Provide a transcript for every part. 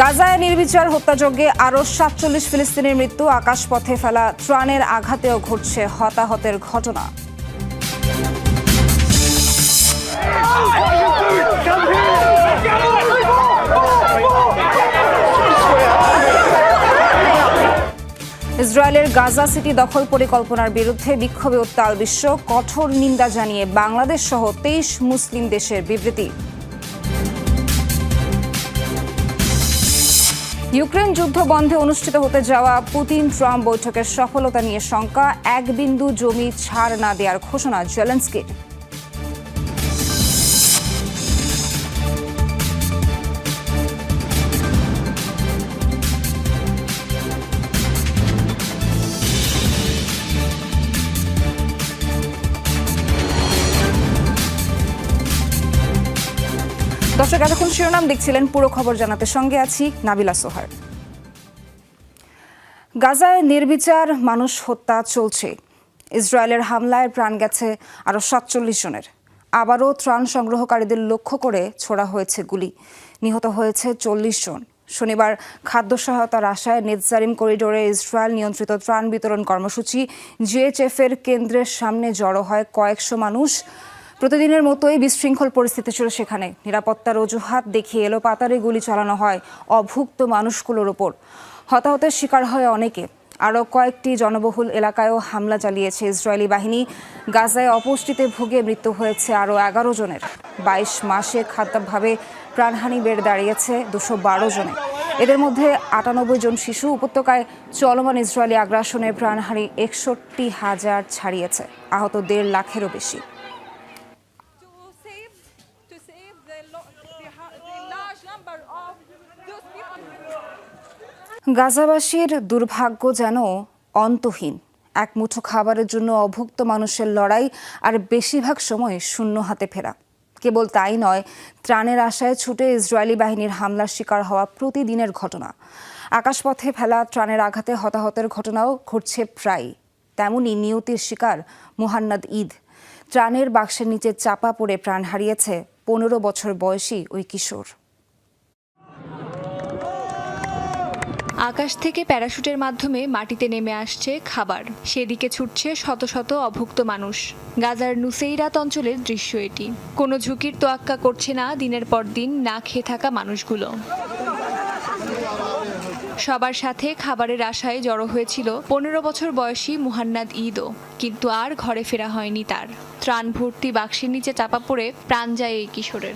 গাজায় নির্বিচার হত্যাযজ্ঞে আরও সাতচল্লিশ ফিলিস্তিনের মৃত্যু, আকাশপথে ফেলা ত্রাণের আঘাতেও ঘটছে হতাহতের ঘটনা। ইসরায়েলের গাজা সিটি দখল পরিকল্পনার বিরুদ্ধে বিক্ষোভে উত্তাল বিশ্ব, কঠোর নিন্দা জানিয়ে বাংলাদেশ সহ তেইশ মুসলিম দেশের বিবৃতি। ইউক্রেন যুদ্ধ বন্ধে অনুষ্ঠিত হতে যাওয়া পুতিন ট্রাম্প বৈঠকের সফলতা নিয়ে শঙ্কা। এক বিন্দু জমি ছাড় না দেওয়ার ঘোষণা জেলেন্সকির। এতক্ষণ শিরোনাম দেখছিলেন পুরো খবর জানাতে। সঙ্গে আছি নাবিলা সোহার। গাজায় নির্বিচার মানুষ হত্যা চলছে। ইসরায়েলের হামলায় প্রাণ গেছে আরও সাতচল্লিশ জনের। আবারও ত্রাণ সংগ্রহকারীদের লক্ষ্য করে ছোড়া হয়েছে গুলি। নিহত হয়েছে চল্লিশ জন। শনিবার খাদ্য সহায়তার আশায় নেতজারিম করিডোরে ইসরায়েল নিয়ন্ত্রিত ত্রাণ বিতরণ কর্মসূচি। জিএইচএফ এর কেন্দ্রের সামনে জড়ো হয় কয়েকশো মানুষ। প্রতিদিনের মতোই বিশৃঙ্খল পরিস্থিতি ছিল সেখানে। নিরাপত্তার অজুহাত দেখিয়ে এলো পাতারে গুলি চালানো হয় অভুক্ত মানুষগুলোর ওপর। হতাহতের শিকার হয় অনেকে। আরও কয়েকটি জনবহুল এলাকায়ও হামলা চালিয়েছে ইসরায়েলি বাহিনী। গাজায় অপুষ্টিতে ভুগে মৃত্যু হয়েছে আরও এগারো জনের। বাইশ মাসে খাদ্যাভাবে প্রাণহানি বেড়ে দাঁড়িয়েছে দুশো বারো জনে এদের মধ্যে আটানব্বই জন শিশু উপত্যকায় চলমান ইসরায়েলি আগ্রাসনে প্রাণহানি একষট্টি হাজার ছাড়িয়েছে। আহত দেড় লাখেরও বেশি। গাজাবাসীর দুর্ভাগ্য যেন অন্তহীন। এক মুঠো খাবারের জন্য অভুক্ত মানুষের লড়াই আর বেশিরভাগ সময় শূন্য হাতে ফেরা। কেবল তাই নয়, ত্রাণের আশায় ছুটে ইসরায়েলি বাহিনীর হামলার শিকার হওয়া প্রতিদিনের ঘটনা। আকাশপথে ফেলা ত্রাণের আঘাতে হতাহতের ঘটনাও ঘটছে প্রায় তেমনই নিয়তির শিকার মুহান্নাদ ঈদ। ত্রাণের বাক্সের নিচে চাপা পড়ে প্রাণ হারিয়েছে পনেরো বছর বয়সী ওই কিশোর। আকাশ থেকে প্যারাশুটের মাধ্যমে মাটিতে নেমে আসছে খাবার। সেদিকে ছুটছে শত শত অভুক্ত মানুষ। গাজার নুসেইরাত অঞ্চলের দৃশ্য এটি। কোনো ঝুঁকির তোয়াক্কা করছে না দিনের পর দিন না খেয়ে থাকা মানুষগুলো। সবার সাথে খাবারের আশায় জড়ো হয়েছিল পনেরো বছর বয়সী মুহান্নাদ ঈদও। কিন্তু আর ঘরে ফেরা হয়নি তার। ত্রাণ ভর্তি বাক্সের নিচে চাপা পড়ে প্রাণ যায় এই কিশোরের।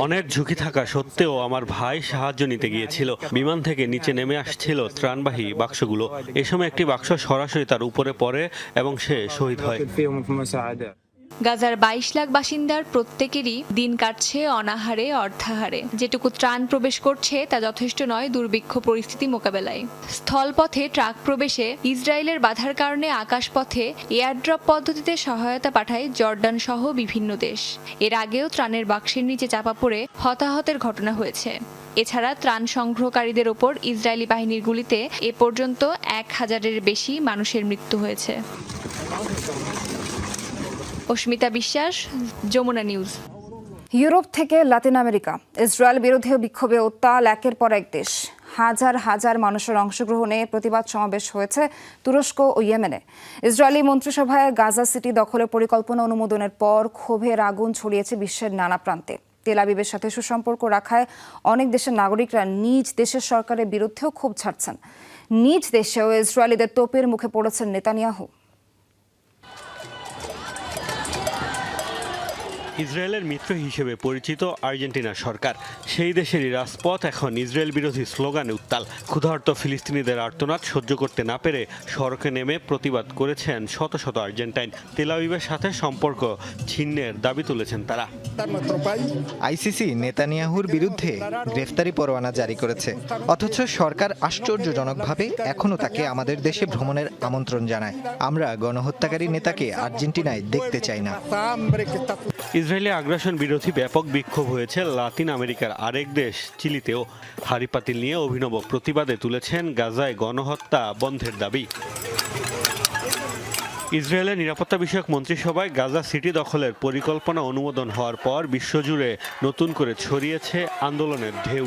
অনেক ঝুঁকি থাকা সত্ত্বেও আমার ভাই সাহায্য নিতে গিয়েছিল। বিমান থেকে নিচে নেমে আসছিল ত্রাণবাহী বাক্সগুলো। এ সময় একটি বাক্স সরাসরি তার উপরে পড়ে এবং সে শহীদ হয়। গাজার বাইশ লাখ বাসিন্দার প্রত্যেকেরই দিন কাটছে অনাহারে, অর্ধাহারে। যেটুকু ত্রাণ প্রবেশ করছে, তা যথেষ্ট নয় দুর্ভিক্ষ পরিস্থিতি মোকাবেলায়। স্থলপথে ট্রাক প্রবেশে ইসরায়েলের বাধার কারণে আকাশপথে এয়ারড্রপ পদ্ধতিতে সহায়তা পাঠায় জর্ডান সহ বিভিন্ন দেশ। এর আগেও ত্রাণের বাক্সের নিচে চাপা পড়ে হতাহতের ঘটনা হয়েছে। এছাড়া ত্রাণ সংগ্রহকারীদের ওপর ইসরায়েলি বাহিনীর গুলিতে এ পর্যন্ত এক হাজারের বেশি মানুষের মৃত্যু হয়েছে। অস্মিতা বিশ্বাস, যমুনা নিউজ। ইউরোপ থেকে লাতিন আমেরিকা, ইসরায়েল বিরোধী বিক্ষোভে উত্তাল একের পর এক দেশ। হাজার হাজার মানুষের অংশগ্রহণে প্রতিবাদ সমাবেশ হয়েছে তুরস্ক ও ইয়েমেনে। ইসরায়েলি মন্ত্রিসভায় গাজা সিটি দখলের পরিকল্পনা অনুমোদনের পর ক্ষোভের আগুন ছড়িয়েছে বিশ্বের নানা প্রান্তে। তেল আবিবের সাথে সুসম্পর্ক রাখায় অনেক দেশের নাগরিকরা নিজ দেশের সরকারের বিরুদ্ধেও ক্ষোভ ছাড়ছেন। নিজ দেশেও ইসরায়েলিদের তোপের মুখে পড়েছেন নেতানিয়াহু। ইসরায়েলের মিত্র হিসেবে পরিচিত আর্জেন্টিনা সরকার। সেই দেশেরই রাজপথ এখন ইসরায়েল বিরোধী স্লোগানে উত্তাল। ক্ষুধার্ত ফিলিস্তিনিদের আর্তনাদ সহ্য করতে না পেরে সড়কে নেমে প্রতিবাদ করেছেন শত শত আর্জেন্টাইন। তেলাবিবের সাথে সম্পর্ক ছিন্নের দাবি তুলেছেন তারা। আইসিসি নেতানিয়াহুর বিরুদ্ধে গ্রেফতারি পরোয়ানা জারি করেছে। অথচ সরকার আশ্চর্যজনকভাবে এখনও তাকে আমাদের দেশে ভ্রমণের আমন্ত্রণ জানায়। আমরা গণহত্যাকারী নেতাকে আর্জেন্টিনায় দেখতে চাই না। ইসরায়েলি আগ্রাসন বিরোধী ব্যাপক বিক্ষোভ হয়েছে লাতিন আমেরিকার আরেক দেশ, চিলিতেও। হারিপাতিল নিয়ে অভিনব প্রতিবাদে তুলেছেন গাজায় গণহত্যা বন্ধের দাবি। ইসরায়েলের নিরাপত্তা বিষয়ক মন্ত্রিসভায় গাজা সিটি দখলের পরিকল্পনা অনুমোদন হওয়ার পর বিশ্বজুড়ে নতুন করে ছড়িয়েছে আন্দোলনের ঢেউ।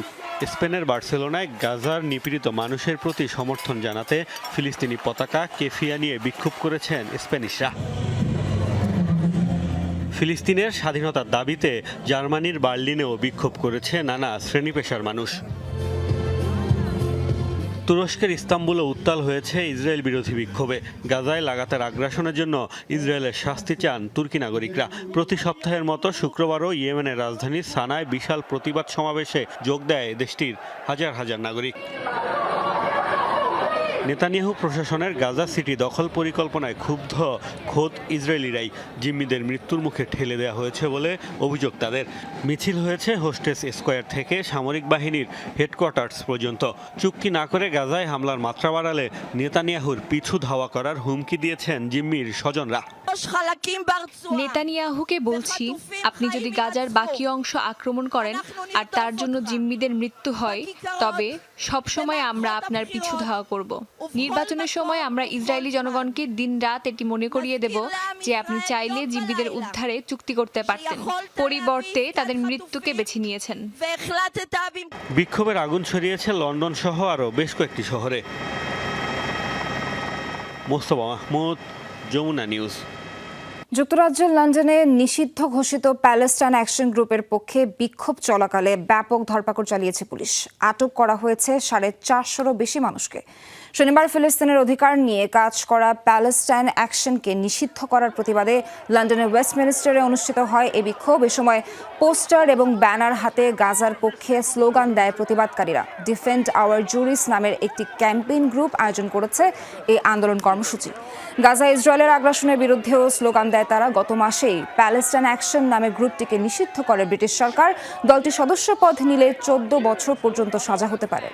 স্পেনের বার্সেলোনায় গাজার নিপীড়িত মানুষের প্রতি সমর্থন জানাতে ফিলিস্তিনি পতাকা কেফিয়া নিয়ে বিক্ষোভ করেছেন স্প্যানিশরা। ফিলিস্তিনের স্বাধীনতার দাবিতে জার্মানির বার্লিনেও বিক্ষোভ করেছে নানা শ্রেণি পেশার মানুষ। তুরস্কের ইস্তাম্বুলও উত্তাল হয়েছে ইসরায়েল বিরোধী বিক্ষোভে। গাজায় লাগাতার আগ্রাসনের জন্য ইসরায়েলের শাস্তি চান তুর্কি নাগরিকরা। প্রতি সপ্তাহের মতো শুক্রবারও ইয়েমেনের রাজধানী সানায় বিশাল প্রতিবাদ সমাবেশে যোগ দেয় দেশটির হাজার হাজার নাগরিক। নেতানিয়াহু প্রশাসনের গাজা সিটি দখল পরিকল্পনায় ক্ষুব্ধ খোদ ইসরায়েলিরাই জিম্মিদের মৃত্যুর মুখে ঠেলে দেওয়া হয়েছে বলে অভিযোগ তাদের। মিছিল হয়েছে হোস্টেস স্কোয়ার থেকে সামরিক বাহিনীর হেডকোয়ার্টার্স পর্যন্ত। চুক্তি না করে গাজায় হামলার মাত্রা বাড়ালে নেতানিয়াহুর পিছু ধাওয়া করার হুমকি দিয়েছেন জিম্মির স্বজনরা। নেতানিয়াহুকে বলছি আপনি যদি গাজার বাকি অংশ আক্রমণ করেন আর তার জন্য জিম্মিদের মৃত্যু হয় তবে সব সময় আমরা আপনার পিছু ধাওয়া করব। নির্বাচনের সময় আমরা ইসরায়েলি জনগণকে দিনরাত এটি মনে করিয়ে দেব যে আপনি চাইলে জিম্মিদের উদ্ধারে চুক্তি করতে পারতেন। পরিবর্তে তাদের মৃত্যুকে বেছে নিয়েছেন। বিক্ষোভের আগুন ছড়িয়েছে লন্ডন সহ আরও বেশ কয়েকটি শহরে। মোস্তফা মাহমুদ যমুনা নিউজ। যুক্তরাজ্যের লন্ডনে নিষিদ্ধ ঘোষিত প্যালেস্টাইন অ্যাকশন গ্রুপের পক্ষে বিক্ষোভ চলাকালে ব্যাপক ধরপাকড় চালিয়েছে পুলিশ। আটক করা হয়েছে সাড়ে চারশোরও বেশি মানুষকে। শনিবার ফিলিস্তিনের অধিকার নিয়ে কাজ করা প্যালেস্টাইন অ্যাকশনকে নিষিদ্ধ করার প্রতিবাদে লন্ডনের ওয়েস্টমিনিস্টারে অনুষ্ঠিত হয় এই বিক্ষোভ। এ সময় পোস্টার এবং ব্যানার হাতে গাজার পক্ষে স্লোগান দেয় প্রতিবাদকারীরা। ডিফেন্ড আওয়ার জুরিস নামের একটি ক্যাম্পেইন গ্রুপ আয়োজন করেছে এই আন্দোলন কর্মসূচি। গাজা ইসরায়েলের আগ্রাসনের বিরুদ্ধেও স্লোগান দেয় তারা। গত মাসেই প্যালেস্টাইন অ্যাকশন নামে গ্রুপটিকে নিষিদ্ধ করে ব্রিটিশ সরকার। দলটি সদস্য পদ নিলে চোদ্দ বছর পর্যন্ত সাজা হতে পারে।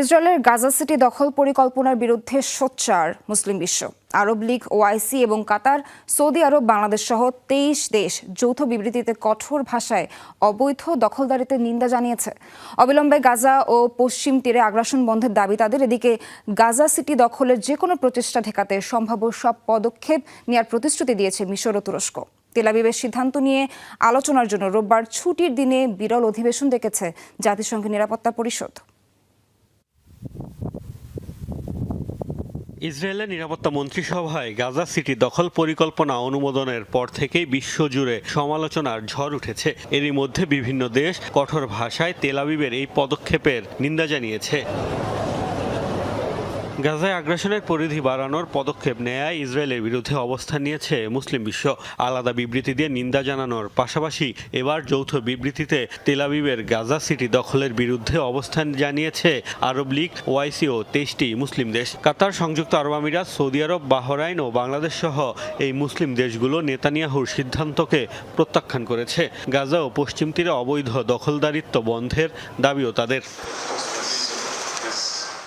ইসরায়েলের গাজা সিটি দখল পরিকল্পনার বিরুদ্ধে সোচ্চার মুসলিম বিশ্ব। আরব লীগ, ওআইসি এবং কাতার, সৌদি আরব, বাংলাদেশ সহ তেইশ দেশ যৌথ বিবৃতিতে কঠোর ভাষায় অবৈধ দখলদারিতে নিন্দা জানিয়েছে। অবিলম্বে গাজা ও পশ্চিম তীরে আগ্রাসন বন্ধের দাবি তাদের। এদিকে গাজা সিটি দখলের যে কোনো প্রচেষ্টা ঠেকাতে সম্ভাব্য সব পদক্ষেপ নেওয়ার প্রতিশ্রুতি দিয়েছে মিশর ও তুরস্ক। তেলাবিবের সিদ্ধান্ত নিয়ে আলোচনার জন্য রোববার ছুটির দিনে বিরল অধিবেশন ডেকেছে জাতিসংঘের নিরাপত্তা পরিষদ। ইসরায়েলের নিরাপত্তা মন্ত্রিসভায় গাজা সিটি দখল পরিকল্পনা অনুমোদনের পর থেকেই বিশ্বজুড়ে সমালোচনার ঝড় উঠেছে। এরই মধ্যে বিভিন্ন দেশ কঠোর ভাষায় তেলাবিবের এই পদক্ষেপের নিন্দা জানিয়েছে। গাজায় আগ্রাসনের পরিধি বাড়ানোর পদক্ষেপ নেয় ইসরায়েলের বিরুদ্ধে অবস্থান নিয়েছে মুসলিম বিশ্ব। আলাদা বিবৃতি দিয়ে নিন্দা জানানোর পাশাপাশি এবার যৌথ বিবৃতিতে তেলাবিবের গাজা সিটি দখলের বিরুদ্ধে অবস্থান জানিয়েছে আরব লীগ ওআইসি ও তেইশটি মুসলিম দেশ। কাতার, সংযুক্ত আরব আমিরাত, সৌদি আরব, বাহরাইন ও বাংলাদেশ সহ এই মুসলিম দেশগুলো নেতানিয়াহুর সিদ্ধান্তকে প্রত্যাখ্যান করেছে। গাজা ও পশ্চিম তীরে অবৈধ দখলদারিত্ব বন্ধের দাবিও তাদের।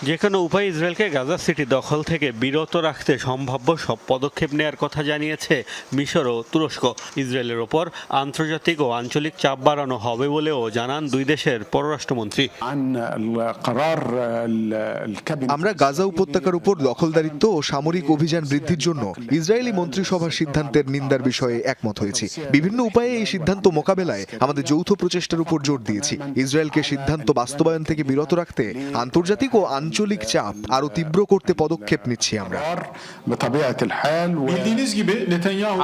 যে কোনো ইসরায়েলকে গাজা সিটি দখল থেকে বিরত রাখতে সম্ভাব্য সব পদক্ষেপ নেয়ার কথা জানিয়েছে মিশর ও তুরস্ক। ইসরায়েলের ওপর আন্তর্জাতিক ও আঞ্চলিক চাপ বাড়ানো হবে বলেও জানান দুই দেশের পররাষ্ট্রমন্ত্রী। আমরা গাজা উপত্যকার উপর দখলদারিত্ব ও সামরিক অভিযান বৃদ্ধির জন্য ইসরায়েলি মন্ত্রিসভার সিদ্ধান্তের নিন্দার বিষয়ে একমত হয়েছি। বিভিন্ন উপায়ে এই সিদ্ধান্ত মোকাবেলায় আমাদের যৌথ প্রচেষ্টার উপর জোর দিয়েছি। ইসরায়েলকে সিদ্ধান্ত বাস্তবায়ন থেকে বিরত রাখতে আন্তর্জাতিক ও আঞ্চলিক আঞ্চলিক চাপ আরও তীব্র করতে পদক্ষেপ নিচ্ছি আমরা।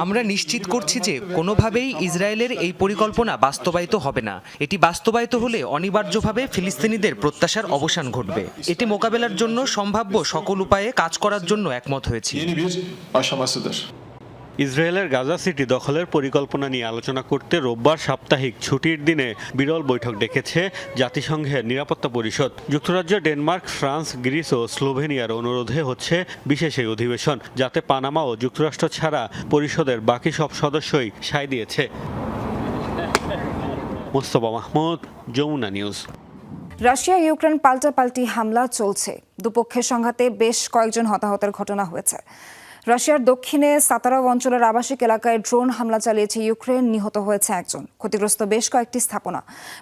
আমরা নিশ্চিত করছি যে কোনোভাবেই ইসরায়েলের এই পরিকল্পনা বাস্তবায়িত হবে না। এটি বাস্তবায়িত হলে অনিবার্যভাবে ফিলিস্তিনিদের প্রত্যাশার অবসান ঘটবে। এটি মোকাবেলার জন্য সম্ভাব্য সকল উপায়ে কাজ করার জন্য একমত হয়েছি। ইসরায়েলের গাজা সিটি দখলের পরিকল্পনা নিয়ে আলোচনা করতে রোববার সাপ্তাহিক ছুটির দিনে বিরল বৈঠক ডেকেছে জাতিসংঘের নিরাপত্তা পরিষদ। যুক্তরাজ্য, ডেনমার্ক, ফ্রান্স, গ্রিস ও স্লোভেনিয়ার অনুরোধে হচ্ছে বিশেষ এই অধিবেশন, যাতে পানামা ও যুক্তরাষ্ট্র ছাড়া পরিষদের বাকি সব সদস্যই সায় দিয়েছে। Mostafa Mahmud, Jamuna news. Russia, Ukraine পাল্টাপাল্টি হামলা চলছে। দুপক্ষের সংঘাতে বেশ কয়েকজন হতাহতের ঘটনা হয়েছে। রাশিয়ার দক্ষিণে সাতারাভ অঞ্চলের আবাসিক এলাকায় ড্রোন হামলা চালিয়েছে ইউক্রেন। নিহত হয়েছে একজন। ক্ষতিগ্রস্ত বেশ কয়েকটি স্থাপনা।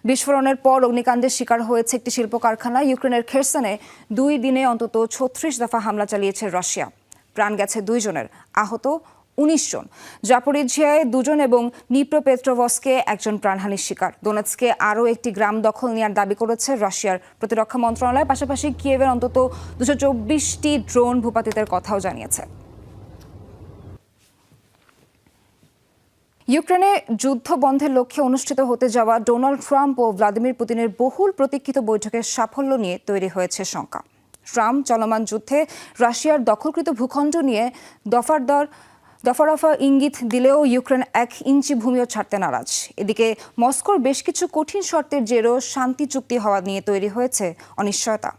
বিস্ফোরণের পর অগ্নিকাণ্ডের শিকার হয়েছে একটি শিল্প কারখানা ইউক্রেনের খেরসনে দুই দিনে অন্তত ছত্রিশ দফা হামলা চালিয়েছে রাশিয়া। প্রাণ গেছে দুইজনের। আহত উনিশ জন। জাপোরিঝিয়ায় দুজন এবং নিপ্রোপেট্রোভস্কে একজন প্রাণহানির শিকার। দোনেৎসকে আরও একটি গ্রাম দখল নেওয়ার দাবি করেছে রাশিয়ার প্রতিরক্ষা মন্ত্রণালয়। পাশাপাশি কিয়েভের অন্তত দুশো চব্বিশটি ড্রোন ভূপাতিতের কথাও জানিয়েছে। ইউক্রেনে যুদ্ধ বন্ধের লক্ষ্যে অনুষ্ঠিত হতে যাওয়া ডোনাল্ড ট্রাম্প ও ভ্লাদিমির পুতিনের বহুল প্রতীক্ষিত বৈঠকের সাফল্য নিয়ে তৈরি হয়েছে শঙ্কা। ট্রাম্প চলমান যুদ্ধে রাশিয়ার দখলকৃত ভূখণ্ড নিয়ে দফার দর দফারফা ইঙ্গিত দিলেও ইউক্রেন এক ইঞ্চি ভূমিও ছাড়তে নারাজ। এদিকে মস্কোর বেশ কিছু কঠিন শর্তের জেরও শান্তি চুক্তি হওয়া নিয়ে তৈরি হয়েছে অনিশ্চয়তা।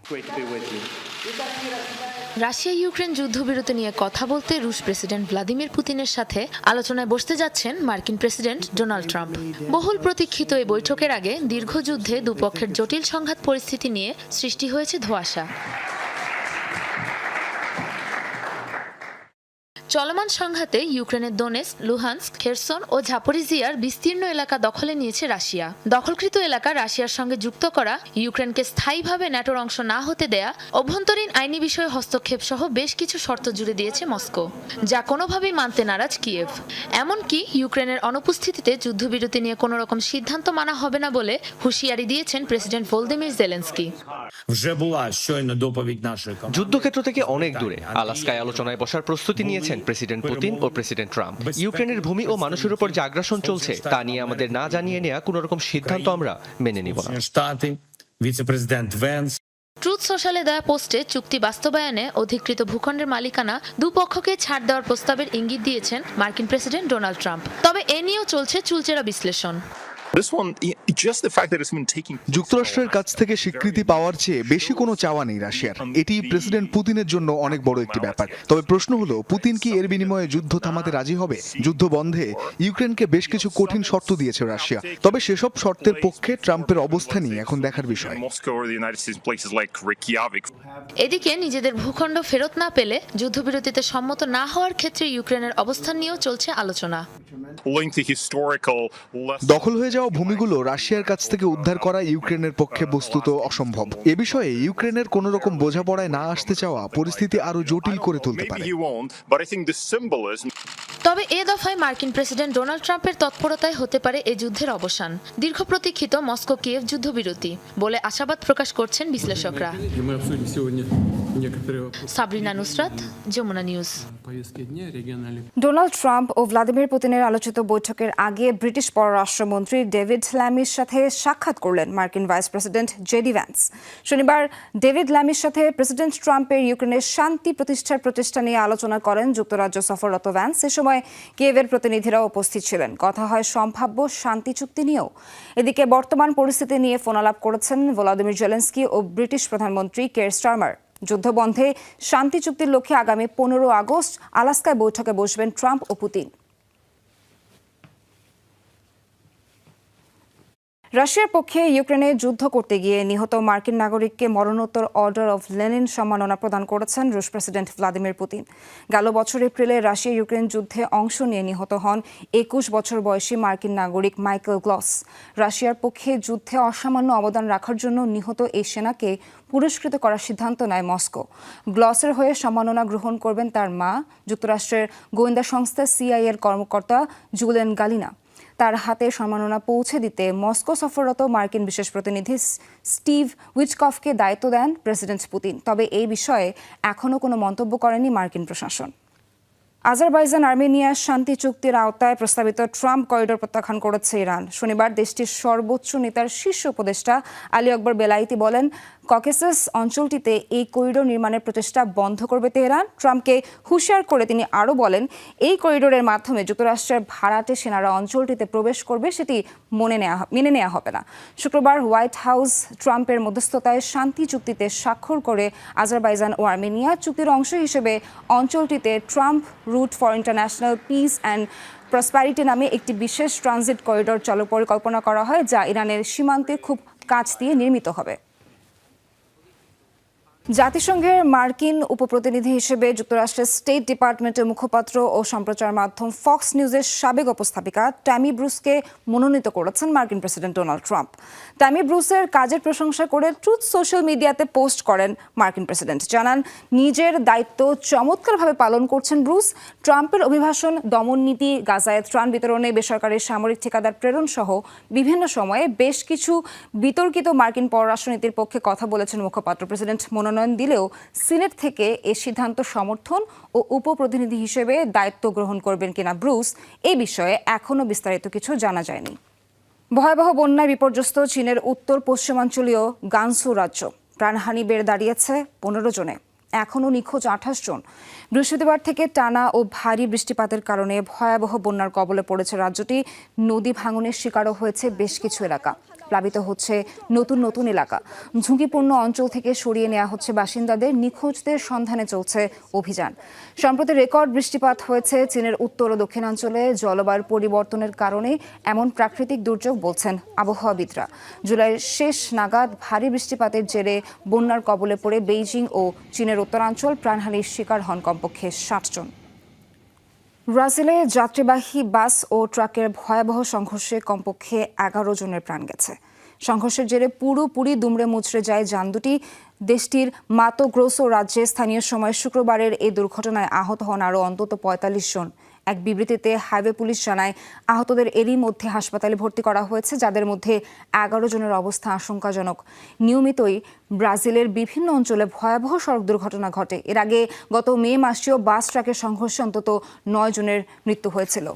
রাশিয়া ইউক্রেন যুদ্ধবিরতি নিয়ে কথা বলতে রুশ প্রেসিডেন্ট ভ্লাদিমির পুতিনের সাথে আলোচনায় বসতে যাচ্ছেন মার্কিন প্রেসিডেন্ট ডোনাল্ড ট্রাম্প। বহুল প্রতীক্ষিত এই বৈঠকের আগে দীর্ঘ যুদ্ধে দুপক্ষের জটিল সংঘাত পরিস্থিতি নিয়ে সৃষ্টি হয়েছে ধোঁয়াশা। চলমান সংঘাতে ইউক্রেনের দোনেস লুহান্স খেরসন ও ঝাপরিজিয়ার বিস্তীর্ণ এলাকা দখলে নিয়েছে রাশিয়া। দখলকৃত এলাকা রাশিয়ার সঙ্গে যুক্ত করা, ইউক্রেনকে স্থায়ীভাবে ন্যাটোর অংশ না হতে দেয়া, অভ্যন্তরীণ আইনি বিষয়ে হস্তক্ষেপ সহ বেশ কিছু শর্ত জুড়ে দিয়েছে মস্কো, যা কোনোভাবেই মানতে নারাজ কিয়েভ। এমনকি ইউক্রেনের অনুপস্থিতিতে যুদ্ধবিরতি নিয়ে কোনো রকম সিদ্ধান্ত মানা হবে না বলে হুঁশিয়ারি দিয়েছেন প্রেসিডেন্ট ভোলদিমির জেলেন্সকি। যুদ্ধক্ষেত্র থেকে অনেক দূরে, আলাস্কায় আলোচনায় বসার প্রস্তুতি নিয়েছেন প্রেসিডেন্ট পুতিন ও প্রেসিডেন্ট ট্রাম্প ইউক্রেনের ভূমি ও মানুষের উপর যে চলছে তা নিয়ে আমাদের না জানিয়ে নেওয়া কোন রকম সিদ্ধান্ত আমরা মেনে নিব না। ট্রুথ সোশ্যালে দেয়া পোস্টে চুক্তি বাস্তবায়নে অধিকৃত ভূখণ্ডের মালিকানা দুপক্ষকে ছাড় দেওয়ার প্রস্তাবের ইঙ্গিত দিয়েছেন মার্কিন প্রেসিডেন্ট ডোনাল্ড ট্রাম্প। তবে এ নিয়েও চলছে চুলচেরা বিশ্লেষণ। যুক্তরাষ্ট্রের কাছ থেকে স্বীকৃতি পাওয়ার চেয়ে বেশি কোনো চাওয়া নেই রাশিয়ার। এটি প্রেসিডেন্ট পুতিনের জন্য অনেক বড় একটি ব্যাপার। তবে প্রশ্ন হলো পুতিন কি এর বিনিময়ে যুদ্ধ থামাতে রাজি হবে? যুদ্ধ বন্ধে ইউক্রেনকে বেশ কিছু কঠিন শর্ত দিয়েছে রাশিয়া। তবে সেসব শর্তের পক্ষে ট্রাম্পের অবস্থানই এখন দেখার বিষয়। এদিকে নিজেদের ভূখণ্ড ফেরত না পেলে যুদ্ধবিরতিতে সম্মত না হওয়ার ক্ষেত্রে ইউক্রেনের অবস্থান নিয়েও চলছে আলোচনা। দখল হয়ে যাওয়া ভূমিগুলো রাশিয়ার কাছ থেকে উদ্ধার করা ইউক্রেনের পক্ষে বস্তুত অসম্ভব। এ বিষয়ে ইউক্রেনের কোনো রকম বোঝাপড়ায় না আসতে চাওয়া পরিস্থিতি আরও জটিল করে তুলতে পারে। তবে এ দফায় মার্কিন প্রেসিডেন্ট ডোনাল্ড ট্রাম্পের তৎপরতায় হতে পারে এ যুদ্ধের অবসান। দীর্ঘ প্রতীক্ষিত মস্কো কিয়েভ যুদ্ধবিরতি বলে আশাবাদ প্রকাশ করছেন বিশ্লেষকরা। Sabrina Nusrat, Jamuna news. Donald Trump ও ভ্লাদিমির পুতিনের আলোচিত বৈঠকের আগে ব্রিটিশ পররাষ্ট্রমন্ত্রী ডেভিড ল্যামির সাথে সাক্ষাৎ করলেন মার্কিন ভাইস প্রেসিডেন্ট জেডি ভ্যান্স। শনিবার ডেভিড ল্যামির সাথে প্রেসিডেন্ট ট্রাম্পের ইউক্রেনের শান্তি প্রতিষ্ঠার প্রচেষ্টা নিয়ে আলোচনা করেন যুক্তরাজ্য সফররত ভ্যান্স। এ সময় কিয়েভের প্রতিনিধিরা উপস্থিত ছিলেন। কথা হয় সম্ভাব্য শান্তি চুক্তি নিয়েও। এদিকে বর্তমান পরিস্থিতি নিয়ে ফোনালাপ করেছেন ভোলাদিমির জেলেন্সকি ও ব্রিটিশ প্রধানমন্ত্রী কেয়ার স্টারমার। যুদ্ধবন্ধে শান্তি চুক্তির লক্ষ্যে আগামী পনেরো আগস্ট আলাস্কায় বৈঠকে বসবেন ট্রাম্প ও পুতিন। রাশিয়ার পক্ষে ইউক্রেনে যুদ্ধ করতে গিয়ে নিহত মার্কিন নাগরিককে মরণোত্তর অর্ডার অফ লেনিন সম্মাননা প্রদান করেছেন রুশ প্রেসিডেন্ট ভ্লাদিমির পুতিন। গেল বছর এপ্রিলে রাশিয়া ইউক্রেন যুদ্ধে অংশ নিয়ে নিহত হন একুশ বছর বয়সী মার্কিন নাগরিক মাইকেল গ্লস। রাশিয়ার পক্ষে যুদ্ধে অসামান্য অবদান রাখার জন্য নিহত এই সেনাকে পুরস্কৃত করার সিদ্ধান্ত নেয় মস্কো। গ্লসের হয়ে সম্মাননা গ্রহণ করবেন তার মা, যুক্তরাষ্ট্রের গোয়েন্দা সংস্থা সিআইএর কর্মকর্তা জুলেন গালিনা। তার হাতে সম্মাননা পৌঁছে দিতে মস্কো সফররত মার্কিন বিশেষ প্রতিনিধি স্টিভ উইচকফকে দায়িত্ব দেন প্রেসিডেন্ট পুতিন। তবে এই বিষয়ে এখনও কোনো মন্তব্য করেনি মার্কিন প্রশাসন। আজারবাইজান আর্মেনিয়া শান্তি চুক্তির আওতায় প্রস্তাবিত ট্রাম্প করিডোর প্রত্যাখ্যান করেছে ইরান। শনিবার দেশটির সর্বোচ্চ নেতার শীর্ষ উপদেষ্টা আলী আকবর বেলাইতি বলেন ককেসাস অঞ্চলটিতে এই করিডোর নির্মাণের প্রচেষ্টা বন্ধ করবে তেহরান। ট্রাম্পকে হুঁশিয়ার করে তিনি আরও বলেন, এই করিডোরের মাধ্যমে যুক্তরাষ্ট্রের ভাড়াটে সেনারা অঞ্চলটিতে প্রবেশ করবে, সেটি মনে নেওয়া মেনে নেওয়া হবে না। শুক্রবার হোয়াইট হাউস ট্রাম্পের মধ্যস্থতায় শান্তি চুক্তিতে স্বাক্ষর করে আজারবাইজান ও আর্মেনিয়া চুক্তির অংশ হিসেবে অঞ্চলটিতে Trump route for international peace and prosperity নামে একটি বিশেষ ট্রানজিট করিডোর চালু পরিকল্পনা করা হয়, যা ইরানের সীমান্তে খুব কাছ দিয়ে নির্মিত হবে। জাতিসংঘের মার্কিন উপপ্রতিনিধি হিসেবে যুক্তরাষ্ট্রের স্টেট ডিপার্টমেন্টের মুখপাত্র ও সম্প্রচার মাধ্যম ফক্স নিউজের সাবেক উপস্থাপিকা ট্যামি ব্রুসকে মনোনীত করেছেন মার্কিন প্রেসিডেন্ট ডোনাল্ড ট্রাম্প। ট্যামি ব্রুসের কাজের প্রশংসা করে ট্রুথ সোশ্যাল মিডিয়াতে পোস্ট করেন মার্কিন প্রেসিডেন্ট। জানান, নিজের দায়িত্ব চমৎকারভাবে পালন করছেন ব্রুস। ট্রাম্পের অভিভাষণ, দমন নীতি, গাজায় ত্রাণ বিতরণে বেসরকারি সামরিক ঠিকাদার প্রেরণ সহ বিভিন্ন সময়ে বেশ কিছু বিতর্কিত মার্কিন পররাষ্ট্রনীতির পক্ষে কথা বলেছেন মুখপাত্র। প্রেসিডেন্ট মনোনয়ন দিলেও সিনেট থেকে এ সিদ্ধান্ত সমর্থন ও উপপ্রতিনিধি হিসেবে দায়িত্ব গ্রহণ করবেন কিনা ব্রুস, এ বিষয়ে এখনও বিস্তারিত কিছু জানা যায়নি। ভয়াবহ বন্যায় বিপর্যস্ত চীনের উত্তর পশ্চিমাঞ্চলীয় গানসু রাজ্য। প্রাণহানি বেড়ে দাঁড়িয়েছে পনেরো জনে। এখনও নিখোঁজ আঠাশ জন। বৃহস্পতিবার থেকে টানা ও ভারী বৃষ্টিপাতের কারণে ভয়াবহ বন্যার কবলে পড়েছে রাজ্যটি। নদী ভাঙনের শিকারও হয়েছে বেশ কিছু এলাকা। প্লাবিত হচ্ছে নতুন নতুন এলাকা। ঝুঁকিপূর্ণ অঞ্চল থেকে সরিয়ে নেওয়া হচ্ছে বাসিন্দাদের নিখোঁজদের সন্ধানে চলছে অভিযান। সম্প্রতি রেকর্ড বৃষ্টিপাত হয়েছে চীনের উত্তর ও দক্ষিণাঞ্চলে। জলবায়ুর পরিবর্তনের কারণে এমন প্রাকৃতিক দুর্যোগ বলছেন আবহাওয়াবিদরা। জুলাইয়ের শেষ নাগাদ ভারী বৃষ্টিপাতের জেরে বন্যার কবলে পড়ে বেইজিং ও চীনের উত্তরাঞ্চল। প্রাণহানির শিকার হন কমপক্ষে ষাট জন। ব্রাজিলে যাত্রীবাহী বাস ও ট্রাকের ভয়াবহ সংঘর্ষে কমপক্ষে এগারো জনের প্রাণ গেছে। সংঘর্ষের জেরে পুরোপুরি দুমড়ে মুচড়ে যায় যান দুটি। দেশটির মাতো গ্রোসো রাজ্যে স্থানীয় সময় শুক্রবারের এই দুর্ঘটনায় আহত হন আরও অন্তত পঁয়তাল্লিশ জন। এক বিবৃতিতে হাইওয়ে পুলিশ জানায়, আহতদের এরই মধ্যে হাসপাতালে ভর্তি করা হয়েছে, যাদের মধ্যে এগারো জনের অবস্থা আশঙ্কাজনক। নিয়মিতই ব্রাজিলের বিভিন্ন অঞ্চলে ভয়াবহ সড়ক দুর্ঘটনা ঘটে। এর আগে গত মে মাসেও বাস ট্রাকের সংঘর্ষে অন্তত নয় জনের মৃত্যু হয়েছিল।